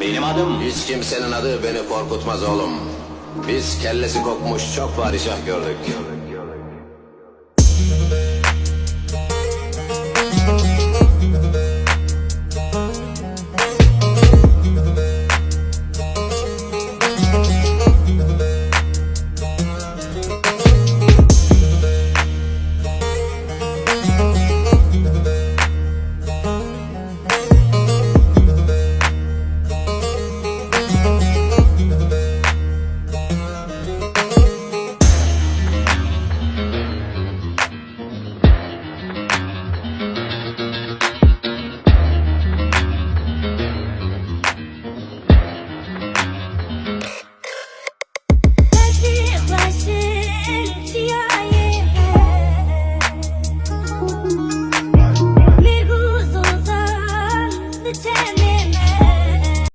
Benim adım... Hiç kimsenin adı beni korkutmaz oğlum. Biz kellesi kokmuş çok padişah gördük.